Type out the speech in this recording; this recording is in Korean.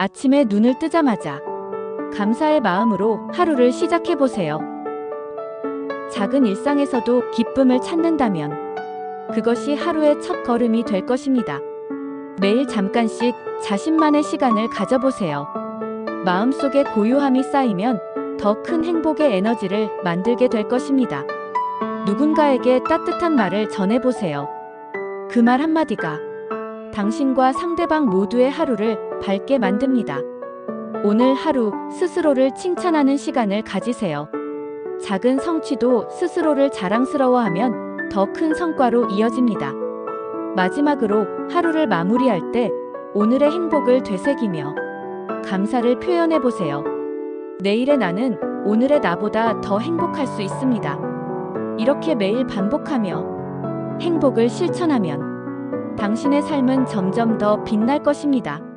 아침에 눈을 뜨자마자 감사의 마음으로 하루를 시작해 보세요. 작은 일상에서도 기쁨을 찾는다면 그것이 하루의 첫 걸음이 될 것입니다. 매일 잠깐씩 자신만의 시간을 가져보세요. 마음속에 고요함이 쌓이면 더 큰 행복의 에너지를 만들게 될 것입니다. 누군가에게 따뜻한 말을 전해보세요. 그 말 한마디가 당신과 상대방 모두의 하루를 밝게 만듭니다. 오늘 하루 스스로를 칭찬하는 시간을 가지세요. 작은 성취도 스스로를 자랑스러워하면 더 큰 성과로 이어집니다. 마지막으로 하루를 마무리할 때 오늘의 행복을 되새기며 감사를 표현해 보세요. 내일의 나는 오늘의 나보다 더 행복할 수 있습니다. 이렇게 매일 반복하며 행복을 실천하면 당신의 삶은 점점 더 빛날 것입니다.